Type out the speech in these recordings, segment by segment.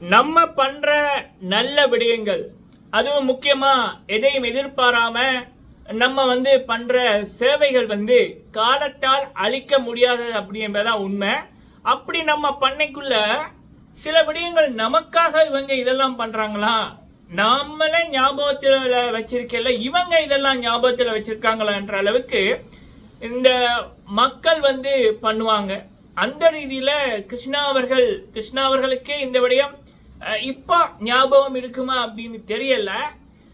நம்ம பண்ற நல்ல விடயங்கள். அதுவும் முக்கியமா எதையும் எதிர்பாராம நம்ம வந்து பண்ற சேவைகள் வந்து காலத்தால் அழிக்க முடியாதது அப்படின்றதான் உண்மை. அப்படி நம்ம பண்ணைக்குள்ள சில விடயங்கள் நமக்காக இவங்க இதெல்லாம் பண்றாங்களா? நாமளே ஞாபகத்தில் வச்சிருக்கல இவங்க இதெல்லாம் ஞாபகத்தில் வச்சிருக்காங்களான்ற அளவுக்கு இந்த மக்கள் வந்து பண்ணுவாங்க. அந்த ரீதியில கிருஷ்ணா அவர்கள் கிருஷ்ணா அவர்களுக்கே இந்த விடயம் இப்போ ஞாபகம் இருக்குமா அப்படின்னு தெரியல.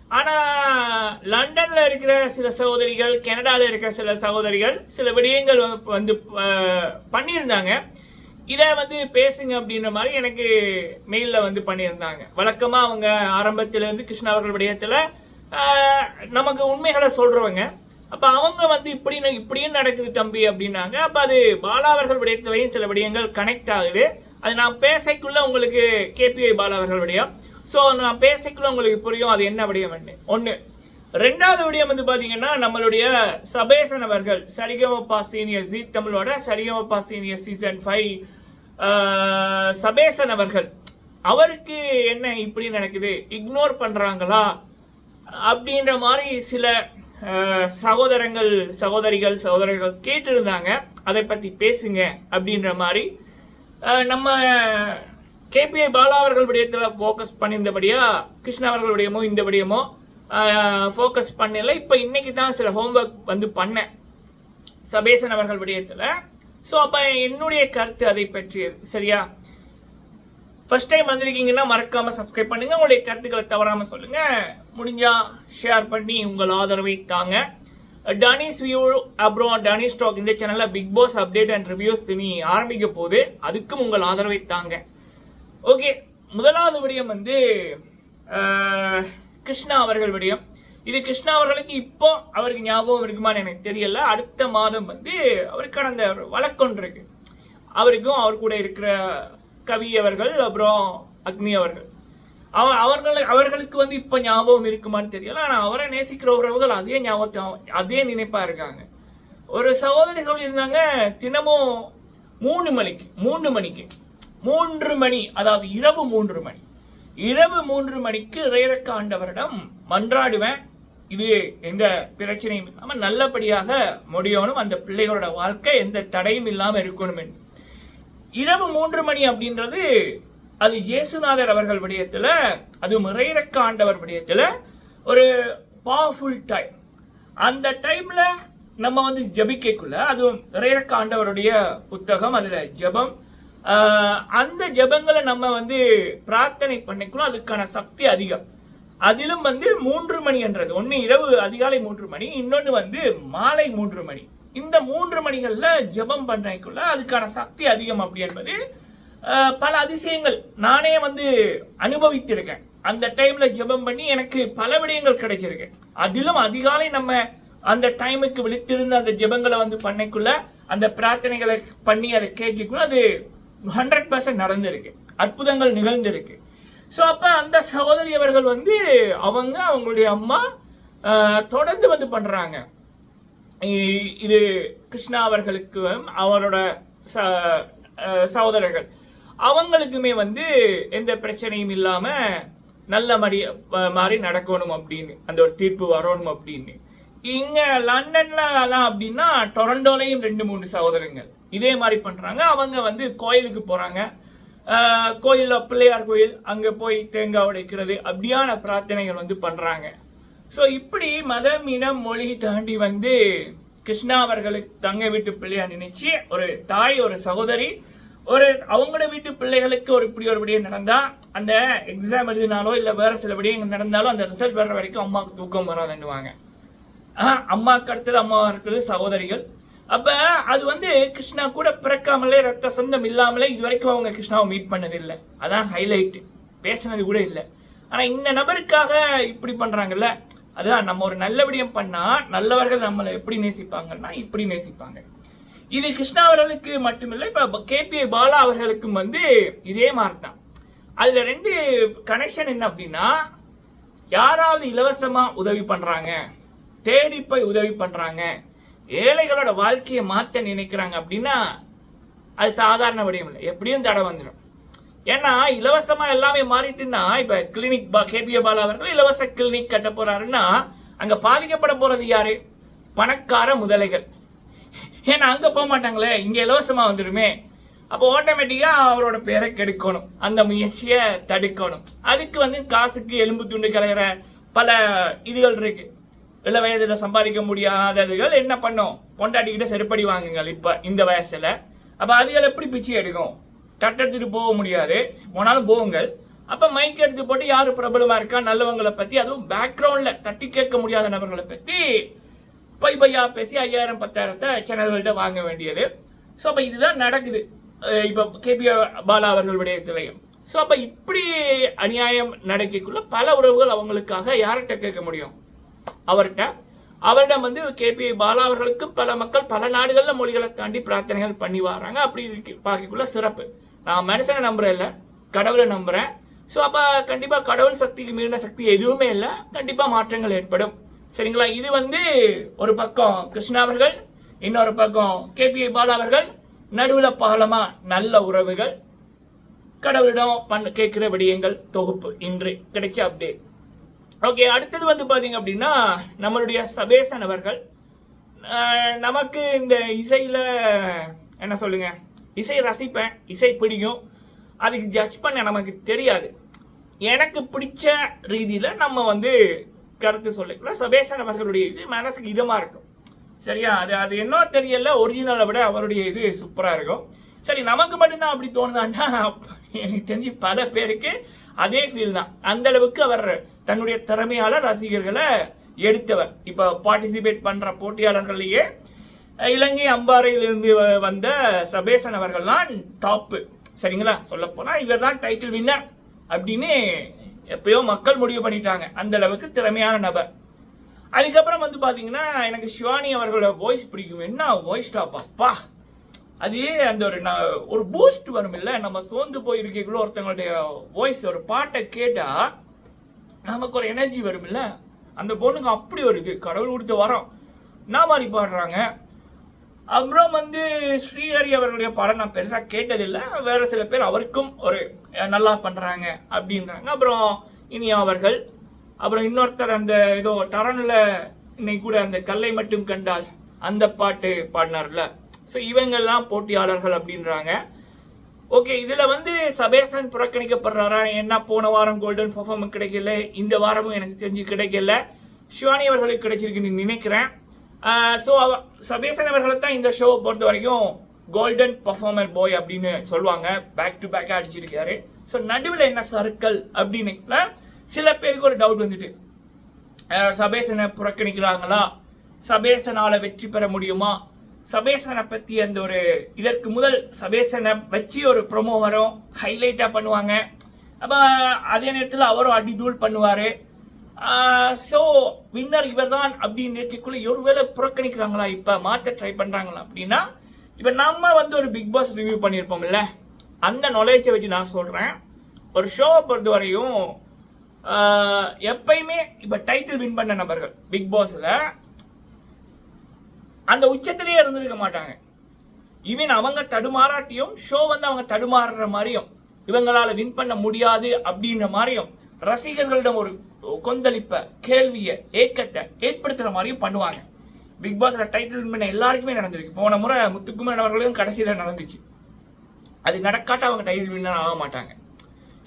ஆனால் லண்டனில் இருக்கிற சில சகோதரிகள் கனடாவில் இருக்கிற சில சகோதரிகள் சில விடயங்கள் வந்து- பண்ணியிருந்தாங்க. இதை வந்து பேசுங்க அப்படின்ற மாதிரி எனக்கு மெயில்ல வந்து பண்ணியிருந்தாங்க. வழக்கமாக அவங்க ஆரம்பத்திலேருந்து கிருஷ்ணா அவர்கள் விடயத்தில் நமக்கு உண்மைகளை சொல்கிறவங்க அப்போ அவங்க வந்து இப்படி இப்படியும் நடக்குது தம்பி அப்படின்னாங்க. அப்போ அது பாலா அவர்கள் விடயத்திலையும் சில விடயங்கள் கனெக்ட் ஆகுது. அது நான் பேசைக்குள்ளே உங்களுக்கு கேபிஐ பாலா அவர்கள் விடயம். ஸோ நான் பேசைக்குள்ளே உங்களுக்கு புரியும் அது என்ன விடயம் ஒன்று ரெண்டாவது விடயம் வந்து பார்த்தீங்கன்னா நம்மளுடைய சபேசன் அவர்கள் சரிகமப்பா சீனியர் ஜி தமிழோட Saregamapa senior season five Sabesan அவர்கள். அவருக்கு என்ன இப்படி நடக்குது? இக்னோர் பண்ணுறாங்களா அப்படின்ற மாதிரி சில சகோதரங்கள் சகோதரிகள் சகோதரர்கள் கேட்டிருந்தாங்க. அதை பற்றி பேசுங்க அப்படின்ற மாதிரி நம்ம கேபிஐ பாலா அவர்கள் விடயத்தில் ஃபோக்கஸ் பண்ணியிருந்தபடியா கிருஷ்ணா அவர்கள் விடயமோ இந்த விடயமோ ஃபோக்கஸ் பண்ணல. இப்போ இன்னைக்கு தான் சில ஹோம்ஒர்க் வந்து பண்ணேன். சபேசன் அவர்கள் விடயத்தில் ஸோ அப்போ என்னுடைய கருத்து அதை பற்றியது. சரியா? ஃபர்ஸ்ட் டைம் வந்திருக்கீங்கன்னா மறக்காமல் சப்ஸ்கிரைப் பண்ணுங்கள் உங்களுடைய கருத்துக்களை தவறாமல் சொல்லுங்கள் முடிஞ்சால் ஷேர் பண்ணி உங்கள் ஆதரவை தாங்க. டனிஸ் வியூ அப்புறம் டனி ஸ்டாக் இந்த சேனலில் Bigg Boss update and reviews தினி ஆரம்பிக்க போது அதுக்கும் உங்கள் ஆதரவை தாங்க. ஓகே முதலாவது விடயம் வந்து கிருஷ்ணா அவர்கள் விடயம். இது கிருஷ்ணா அவர்களுக்கு இப்போ அவருக்கு ஞாபகம் இருக்குமான்னு எனக்கு தெரியல. அடுத்த மாதம் வந்து அவருக்கான அந்த வழக்கொன்று இருக்கு. அவருக்கும் அவர் கூட இருக்கிற கவி அவர்கள் அப்புறம் அக்னி அவர்கள். அவ அவர்களை அவர்களுக்கு வந்து இப்போ ஞாபகம் இருக்குமான்னு தெரியல. ஆனால் அவரை நேசிக்கிற உறவுகள் அதே ஞாபகத்தை அதே நினைப்பாக இருக்காங்க. ஒரு சகோதரி சொல்லியிருந்தாங்க தினமும் மூணு மணிக்கு மூணு மணிக்கு. மூன்று மணி அதாவது இரவு மூன்று மணி. இரவு மூன்று மணிக்கு இறையரக்க ஆண்டவரிடம் மன்றாடுவேன். இது எந்த பிரச்சனையும் இல்லாமல் நல்லபடியாக முடியணும். அந்த பிள்ளைகளோட வாழ்க்கை எந்த தடையும் இல்லாமல் இருக்கணும். இரவு மூன்று மணி அப்படின்றது அது இயேசுநாதர் அவர்கள் விடயத்தில் அது இறையிறக்க ஆண்டவர் விடயத்தில் ஒரு பவர்ஃபுல் டைம் அந்த டைமில் நம்ம வந்து ஜபிக்கக்குள்ள அதுவும் இறையிறக்க ஆண்டவருடைய புத்தகம் அதில் ஜெபம் அந்த ஜெபங்களை நம்ம வந்து பிரார்த்தனை பண்ணிக்கணும் அதுக்கான சக்தி அதிகம். அதிலும் வந்து மூன்று மணி என்றது. ஒன்று இரவு அதிகாலை மூன்று மணி இன்னொன்று வந்து மாலை மூன்று மணி. இந்த மூன்று மணிகளில் ஜெபம் பண்ணிக்குள்ள அதுக்கான சக்தி அதிகம் அப்படி என்பது பல அதிசயங்கள் நானே வந்து அனுபவித்திருக்கேன். அந்த டைம்ல ஜெபம் பண்ணி எனக்கு பல விடயங்கள் கிடைச்சிருக்கு. அதிலும் அதிகாலை நம்ம அந்த டைமுக்கு விழித்திருந்த அந்த ஜெபங்களை வந்து பண்ணக்குள்ள அந்த பிரார்த்தனைகளை பண்ணி அதை கேட்கக்குள்ள அது ஹண்ட்ரட் பர்சன்ட் நடந்திருக்கு. அற்புதங்கள் நிகழ்ந்திருக்கு. ஸோ அப்போ அந்த சகோதரி அவர்கள் வந்து அவங்க அவங்களுடைய அம்மா தொடர்ந்து வந்து பண்ணுறாங்க இது கிருஷ்ணா அவர்களுக்கு அவரோட ச- சகோதரர்கள். அவங்களுக்குமே வந்து எந்த பிரச்சனையும் இல்லாம நல்ல மாதிரி மாதிரி நடக்கணும் அப்படின்னு அந்த ஒரு தீர்ப்பு வரணும் அப்படின்னு. இங்க லண்டன்ல அதான் அப்படின்னா டொரண்டோலையும் ரெண்டு மூணு சகோதரங்கள். இதே மாதிரி பண்றாங்க. அவங்க வந்து கோயிலுக்கு போறாங்க. கோயிலில் பிள்ளையார் கோயில் அங்க போய் தேங்காய் உடைக்கிறது அப்படியான பிரார்த்தனைகள் வந்து பண்றாங்க. ஸோ இப்படி மதம் இனம் மொழி தாண்டி வந்து கிருஷ்ணா அவர்களுக்கு தங்க வீட்டு பிள்ளையா நினைச்சு ஒரு தாய் ஒரு சகோதரி ஒரு அவங்களோட வீட்டு பிள்ளைகளுக்கு ஒரு இப்படி ஒரு விடயம் நடந்தால் அந்த எக்ஸாம் எழுதினாலோ இல்லை வேறு சில விடயங்கள் நடந்தாலும் அந்த ரிசல்ட் வர்ற வரைக்கும் அம்மாவுக்கு தூக்கம் வராதுன்னுவாங்க. அம்மாவுக்கு அடுத்தது அம்மாவாக இருக்கிறது சகோதரிகள். அப்போ அது வந்து கிருஷ்ணா கூட பிறக்காமலே ரத்த சொந்தம் இல்லாமலே இது வரைக்கும் அவங்க கிருஷ்ணாவை மீட் பண்ணதில்லை. அதான் ஹைலைட் பேசினது கூட இல்லை. ஆனால் இந்த நபருக்காக இப்படி பண்ணுறாங்கல்ல அதுதான் நம்ம ஒரு நல்ல விடயம் பண்ணால் நல்லவர்கள் நம்மளை எப்படி நேசிப்பாங்கன்னா இப்படி நேசிப்பாங்க. இது கிருஷ்ணா அவர்களுக்கு மட்டுமில்லை இப்போ கேபிஐ பாலா அவர்களுக்கும் வந்து இதே மாதிரி தான் அதில் ரெண்டு கனெக்ஷன் என்ன அப்படின்னா யாராவது இலவசமாக உதவி பண்ணுறாங்க தேடி போய் உதவி பண்ணுறாங்க ஏழைகளோட வாழ்க்கையை மாற்ற நினைக்கிறாங்க அப்படின்னா அது சாதாரண விடயம் இல்லை. எப்படியும் தடை வந்துடும் ஏன்னா இலவசமாக எல்லாமே மாறிட்டுன்னா இப்போ கிளினிக் பா கேபிஏ பாலா அவர்கள் இலவச கிளினிக் கட்ட போகிறாருன்னா அங்கே பாதிக்கப்பட போகிறது யாரு? பணக்கார முதலைகள். ஏன்னா அங்கே போக மாட்டாங்களே இங்கே இலவசமாக வந்துடுமே. அப்போ ஆட்டோமேட்டிக்காக அவரோட பேரை கெடுக்கணும். அந்த முயற்சியை தடுக்கணும். அதுக்கு வந்து காசுக்கு எலும்பு துண்டு கலையிற பல இதுகள் இருக்கு. இல்லை வயதில் சம்பாதிக்க முடியாததுகள் என்ன பண்ணும்? பொண்டாட்டிக்கிட்ட செருப்படி வாங்குங்கள் இப்போ இந்த வயசில். அப்போ அதுகள் எப்படி பிச்சை எடுக்கும்? தட்டெடுத்துட்டு போக முடியாது. போனாலும் போகுங்கள் அப்போ மைக் எடுத்து போட்டு யார் பிரபலமாக இருக்கா? நல்லவங்களை பற்றி அதுவும் பேக்ரவுண்டில் தட்டி கேட்க முடியாத நபர்களை பற்றி பை பையாக பேசி ஐயாயிரம் பத்தாயிரத்தை சேனல்கள்ட்ட வாங்க வேண்டியது. ஸோ அப்போ இதுதான் நடக்குது. இப்போ கேபி பாலா அவர்கள் விடயத்திலையும் ஸோ அப்போ இப்படி அநியாயம் நடக்கக்குள்ள பல உறவுகள் அவங்களுக்காக யார்கிட்ட கேட்க முடியும்? அவர்கிட்ட. அவரிடம் வந்து கேபி பாலா அவர்களுக்கு பல மக்கள் பல நாடுகளில் மொழிகளை தாண்டி பிரார்த்தனைகள் பண்ணி வராங்க. அப்படி பார்க்கக்குள்ள சிறப்பு. நான் மனுஷனை நம்புறேன் இல்லை கடவுளை நம்புகிறேன் ஸோ அப்போ கண்டிப்பாக கடவுள் சக்திக்கு மீறின சக்தி எதுவுமே இல்லை. கண்டிப்பாக மாற்றங்கள் ஏற்படும். சரிங்களா? இது வந்து ஒரு பக்கம் கிருஷ்ணா அவர்கள் இன்னொரு பக்கம் கேபி பாலா அவர்கள். நடுவில் பாலமாக நல்ல உறவுகள். கடவுளிடம் பண்ண கேட்குற விடயங்கள் தொகுப்பு இன்று கிடைச்ச அப்டேட் ஓகே அடுத்தது வந்து பார்த்தீங்க அப்படின்னா நம்மளுடைய சபேசன் அவர்கள். நமக்கு இந்த இசையில் என்ன சொல்லுங்க? இசை ரசிப்பேன் இசை பிடிக்கும். அதுக்கு ஜட்ஜ் பண்ண நமக்கு தெரியாது. எனக்கு பிடிச்ச ரீதியில் நம்ம வந்து கருத்து சொல்லிக்கலாம் சபேசன் அவர்களுடைய இது மனசுக்கு இதமாக இருக்கும். சரியா? அது அது என்ன தெரியல. ஒரிஜினலை விட அவருடைய இது சூப்பராக இருக்கும். சரி நமக்கு மட்டும்தான் அப்படி தோணுதான்னா எனக்கு தெரிஞ்சு பல பேருக்கு அதே ஃபீல் தான். அந்த அளவுக்கு அவர் தன்னுடைய திறமையால ரசிகர்களை எடுத்தவர். இப்போ பார்ட்டிசிபேட் பண்ணுற போட்டியாளர்களையே இலங்கை அம்பாறையிலிருந்து வ- வந்த சபேசன் அவர்கள்லாம் டாப்பு சரிங்களா? சொல்லப்போனால் இவர் தான் டைட்டில் வின்னர் அப்படின்னு எப்பயோ மக்கள் முடிவு பண்ணிட்டாங்க. அந்த அளவுக்கு திறமையான நபர். அதுக்கப்புறம் வந்து பார்த்தீங்கன்னா எனக்கு சிவானி அவர்களோட வாய்ஸ் பிடிக்கும். என்ன வாய்ஸ் டாப் அப்பா? அது அந்த ஒரு ந- ஒரு பூஸ்ட் வரும் இல்லை நம்ம சோர்ந்து போயிருக்கக்குள்ள ஒருத்தங்களுடைய வாய்ஸ் ஒரு பாட்டை கேட்டால் நமக்கு ஒரு எனர்ஜி வரும் இல்லை அந்த பொண்ணுக்கு அப்படி ஒரு இது கடவுள் கொடுத்த வரோம். நான் மாதிரி பாடுறாங்க? அப்புறம் வந்து ஸ்ரீஹரி அவர்களுடைய படம் நான் பெருசாக கேட்டதில்லை. வேறு சில பேர் அவருக்கும் ஒரு நல்லா பண்ணுறாங்க அப்படின்றாங்க. அப்புறம் இனியா அவர்கள் அப்புறம் இன்னொருத்தர் அந்த ஏதோ டரனில் இன்னைக்கு கூட அந்த கல்லை மட்டும் கண்டால் அந்த பாட்டு பாடினார்ல. ஸோ இவங்கெல்லாம் போட்டியாளர்கள் அப்படின்றாங்க. ஓகே இதில் வந்து சபேசன் புறக்கணிக்கப்படுறாரா? என்ன போன வாரம் கோல்டன் பர்ஃபார்மன்ஸ் கிடைக்கல. இந்த வாரமும் எனக்கு தெரிஞ்சு கிடைக்கல. சிவானி அவர்களுக்கு கிடைச்சிருக்குன்னு நினைக்கிறேன். ஸோ சபேசன் அவர்களை தான் இந்த ஷோவை பொறுத்த வரைக்கும் கோல்டன் பர்ஃபார்மர் பாய் அப்படின்னு சொல்லுவாங்க. பேக் டு பேக்காக அடிச்சிருக்காரு. ஸோ நடுவில் என்ன சர்க்கிள் அப்படின்னு சில பேருக்கு ஒரு டவுட் வந்துட்டு. சபேசனை புறக்கணிக்கிறாங்களா? சபேசனால் வெற்றி பெற முடியுமா? சபேசனை பற்றி அந்த ஒரு இதற்கு முதல் சபேசனை வச்சு ஒரு ப்ரொமோ வரும். ஹைலைட்டாக பண்ணுவாங்க. அப்போ அதே நேரத்தில் அவரும் அடிதூள் பண்ணுவார். ஸோ வின்னர் இவர் தான் அப்படின்னு நேற்றுக்குள்ளே ஒருவேளை புறக்கணிக்கிறாங்களா? இப்போ மாற்ற ட்ரை பண்ணுறாங்களா அப்படின்னா இப்போ நம்ம வந்து ஒரு பிக் பாஸ் ரிவ்யூ பண்ணியிருப்போம்ல. அந்த நாலேஜை வச்சு நான் சொல்கிறேன் ஒரு ஷோவை பொறுத்த வரையும் எப்பயுமே இப்போ டைட்டில் வின் பண்ண நபர்கள் பிக் பாஸில் அந்த உச்சத்திலேயே இருந்திருக்க மாட்டாங்க. ஈவன் அவங்க தடுமாறாட்டியும் ஷோ வந்து அவங்க தடுமாறுற மாதிரியும் இவங்களால வின் பண்ண முடியாது அப்படின்ற மாதிரியும் ரசிகர்களிடம் ஒரு கொந்தளிப்ப கேள்விய ஏக்கத்தை ஏற்படுத்துற மாதிரியும் பண்ணுவாங்க. பிக் பாஸ்ல டைட்டில் பண்ண எல்லாருக்குமே நடந்திருக்கு. போன முறை முத்துக்குமரன் அவர்களும் கடைசியில நடந்துச்சு. அது நடக்காட்ட அவங்க டைட்டில் வின்னர் ஆக மாட்டாங்க.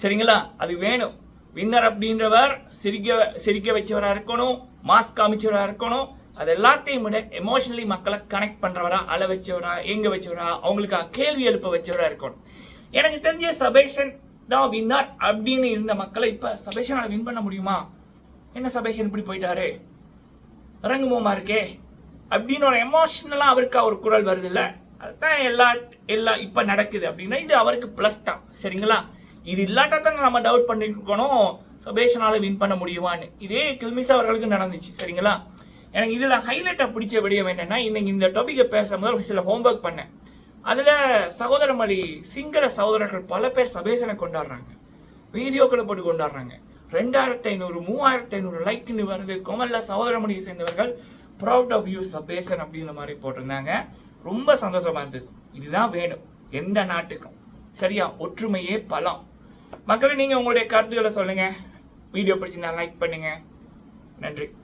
சரிங்களா? அது வேணும். வின்னர் அப்படின்றவர் சிரிக்க சிரிக்க வச்சவராக இருக்கணும் மாஸ்க் காமிச்சவராக இருக்கணும். அது எல்லாத்தையும் விட எமோஷனலி மக்களை கனெக்ட் பண்றவரா அழ வச்சவரா எங்க வச்சவரா அவங்களுக்கு கேள்வி எழுப்ப வச்சவரா இருக்கணும். எனக்கு தெரிஞ்ச சபேஷன் தான் வின்னர் அப்படின்னு இருந்த மக்களை இப்போ சபேஷனால் வின் பண்ண முடியுமா? என்ன சபேஷன் இப்படி போயிட்டாரு? இறங்குமோமா இருக்கே? அப்படின்னு ஒரு எமோஷ்னலாக அவருக்கு ஒரு குரல் வருது அதுதான் எல்லா எல்லா இப்போ நடக்குது அப்படின்னா இது அவருக்கு ப்ளஸ் தான். சரிங்களா? இது இல்லாட்டா தான் நம்ம டவுட் பண்ணிட்டு இருக்கணும் சபேஷனால் வின் பண்ண முடியுமான்னு. இதே கில்மிஸ் அவர்களுக்கு நடந்துச்சு. சரிங்களா? எனக்கு இதில் ஹைலைட்டாக பிடிச்ச விடயம் என்னென்னா இன்னைக்கு இந்த டாபிக்கை பேசும்போது ஒரு சில ஹோம்ஒர்க் பண்ணேன். அதுல சகோதரமணி சிங்கள சகோதரர்கள் பல பேர் சபேசனை கொண்டாடுறாங்க. வீடியோக்களை போட்டு கொண்டாடுறாங்க. ரெண்டாயிரத்தி ஐநூறு மூவாயிரத்தி ஐநூறு லைக்னு வருது கொமல்ல சகோதரமணியை சேர்ந்தவர்கள் ப்ரௌட் ஆஃப் யூ சபேசன் அப்படின்ற மாதிரி போட்டிருந்தாங்க. ரொம்ப சந்தோஷமா இருந்தது. இதுதான் வேணும். எந்த நாட்டுக்கும். சரியா? ஒற்றுமையே பலம். மக்களே நீங்கள் உங்களுடைய கருத்துக்களை சொல்லுங்கள் வீடியோ பிடிச்சிருந்தா லைக் பண்ணுங்கள் நன்றி.